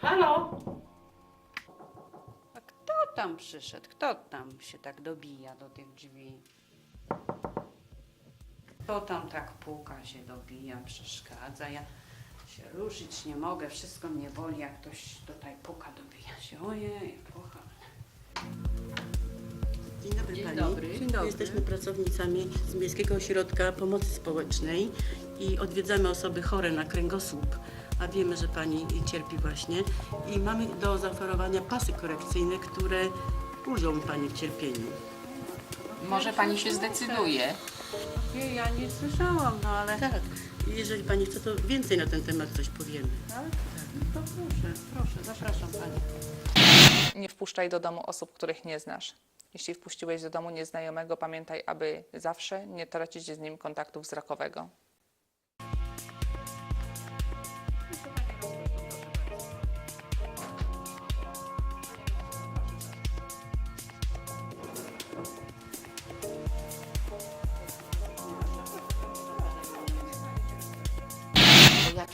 Halo? Halo? A kto tam przyszedł? Kto tam się tak dobija do tych drzwi? Kto tam tak puka, się dobija, przeszkadza? Ja się ruszyć nie mogę, wszystko mnie boli, jak ktoś tutaj puka, dobija się. Ojej, kocham. Dzień dobry Dzień Pani. dobry. Dzień dobry. Jesteśmy pracownicami z Miejskiego Ośrodka Pomocy Społecznej i odwiedzamy osoby chore na kręgosłup, a wiemy, że Pani cierpi właśnie i mamy do zaoferowania pasy korekcyjne, które ulżą Pani w cierpieniu. Może pani się zdecyduje. Nie, ja nie słyszałam, no ale... Tak, jeżeli Pani chce, to więcej na ten temat coś powiemy. Tak? To proszę, proszę, zapraszam Pani. Nie wpuszczaj do domu osób, których nie znasz. Jeśli wpuściłeś do domu nieznajomego, pamiętaj, aby zawsze nie tracić z nim kontaktu wzrokowego.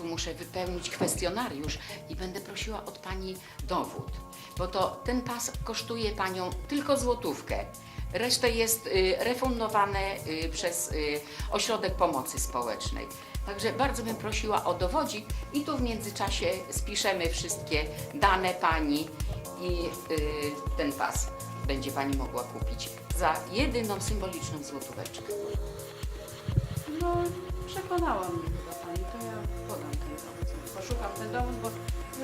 Muszę wypełnić kwestionariusz i będę prosiła od pani dowód. Bo to ten pas kosztuje panią tylko złotówkę. Resztę jest y, refundowane y, przez y, Ośrodek Pomocy Społecznej. Także bardzo bym prosiła o dowodzik i tu w międzyczasie spiszemy wszystkie dane pani i ten pas będzie pani mogła kupić za jedyną symboliczną złotóweczkę. No, przekonała mnie chyba pani, to ja podam ten dowód. Poszukam ten dowód, bo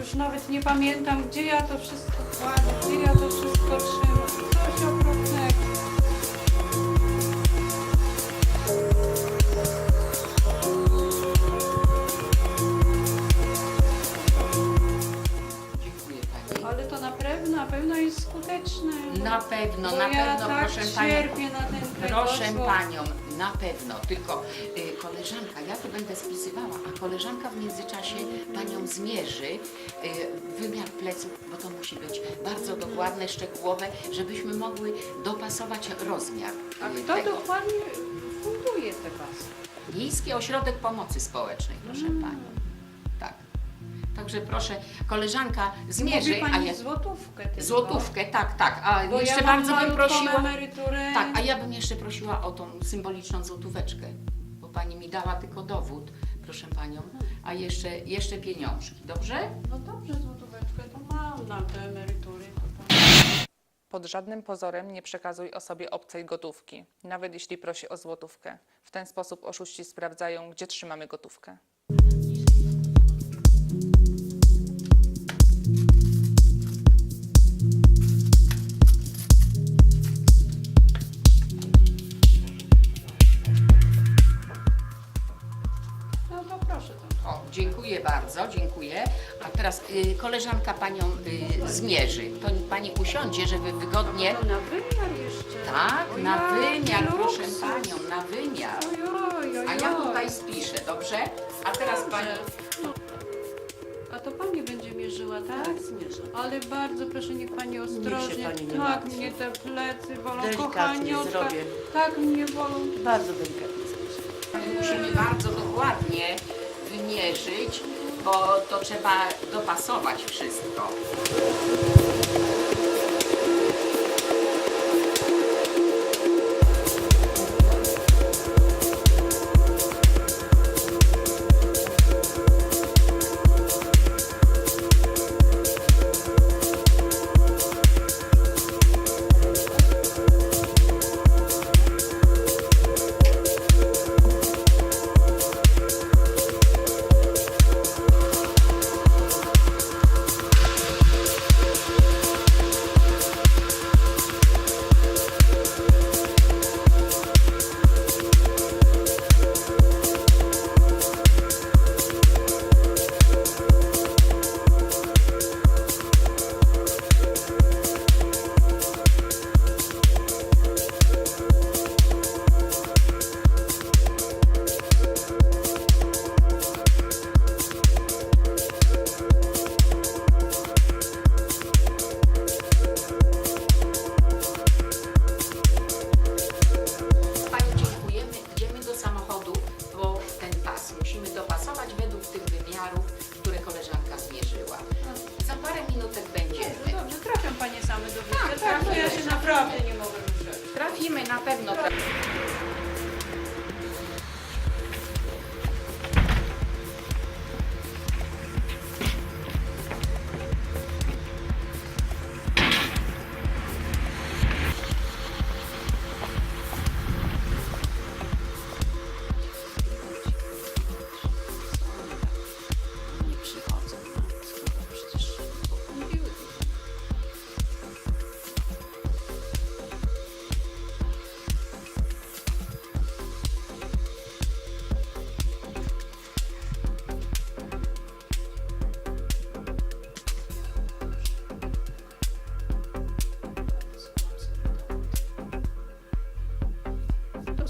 już nawet nie pamiętam, gdzie ja to wszystko kładę, gdzie ja to wszystko trzymam. Coś okropnego. Dziękuję pani. Ale to na pewno, na pewno jest skuteczne. Na pewno, bo na ja pewno, tak proszę panią. cierpię na Proszę panią, na pewno. Tylko y, koleżanka, ja tu będę spisywała, a koleżanka w międzyczasie panią zmierzy y, wymiar pleców, bo to musi być bardzo dokładne, szczegółowe, żebyśmy mogły dopasować rozmiar. A y, kto tego. dokładnie funduje te pasy? Miejski Ośrodek Pomocy Społecznej, proszę Mm. panią. Tak. Także proszę, koleżanka Mówi zmierzy, a pani ja... złotówkę tylko. Złotówkę, tak, tak. A Bo jeszcze ja mam bardzo bym prosiła. emeryturę. Tak, a ja bym jeszcze prosiła o tą symboliczną złotóweczkę, bo pani mi dała tylko dowód, proszę panią, a jeszcze, jeszcze pieniążki, dobrze? No dobrze, złotóweczkę to mam na te emerytury. Pod żadnym pozorem nie przekazuj osobie obcej gotówki, nawet jeśli prosi o złotówkę. W ten sposób oszuści sprawdzają, gdzie trzymamy gotówkę. No to proszę to. O, dziękuję bardzo, dziękuję. A teraz y, koleżanka panią y, zmierzy. To pani usiądzie, żeby wygodnie... No na wymiar jeszcze. Tak, na jaki wymiar, proszę luksus. panią, na wymiar. Oj, oj, oj, A ja oj. tutaj spiszę, dobrze? A teraz pani... Dobrze. A to pani będzie mierzyła, tak? Tak, zmierzę. Ale bardzo proszę, niech pani ostrożnie. pani nie tak martwi. mnie te plecy bolą, Delikatnie kochaniutka. zrobię. Tak mnie bolą. Bardzo delikatnie. Musimy bardzo dokładnie wymierzyć, bo to trzeba dopasować wszystko. Naprawdę nie mogę wytrzymać. Trafimy na pewno. Tra-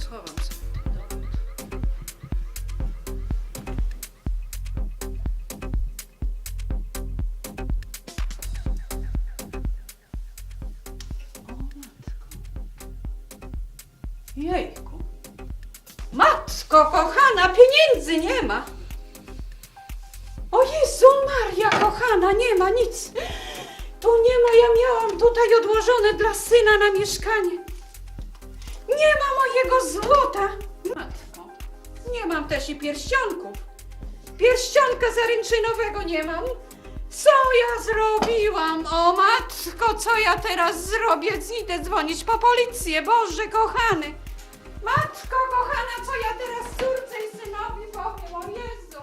schowam dowód. O matko. Jejku. Matko kochana, pieniędzy nie ma. O Jezu Maria kochana, nie ma nic. Tu nie ma, ja miałam tutaj odłożone dla syna na mieszkanie. Mojego złota! Matko, nie mam też i pierścionków. Pierścionka zaręczynowego nie mam. Co ja zrobiłam? O matko, co ja teraz zrobię? Idę dzwonić po policję, Boże kochany. Matko kochana, co ja teraz córce i synowi powiem? O Jezu!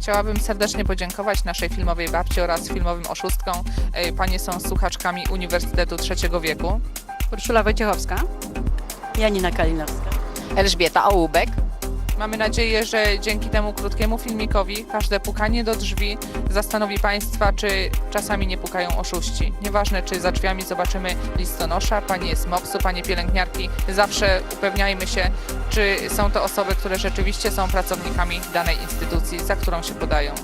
Chciałabym serdecznie podziękować naszej filmowej babci oraz filmowym oszustkom. Panie są słuchaczkami Uniwersytetu Trzeciego Wieku. Urszula Wojciechowska. Janina Kalinowska. Elżbieta Ołubek. Mamy nadzieję, że dzięki temu krótkiemu filmikowi każde pukanie do drzwi zastanowi Państwa, czy czasami nie pukają oszuści. Nieważne, czy za drzwiami zobaczymy listonosza, panie z MOPS-u, panie pielęgniarki, zawsze upewniajmy się, czy są to osoby, które rzeczywiście są pracownikami danej instytucji, za którą się podają.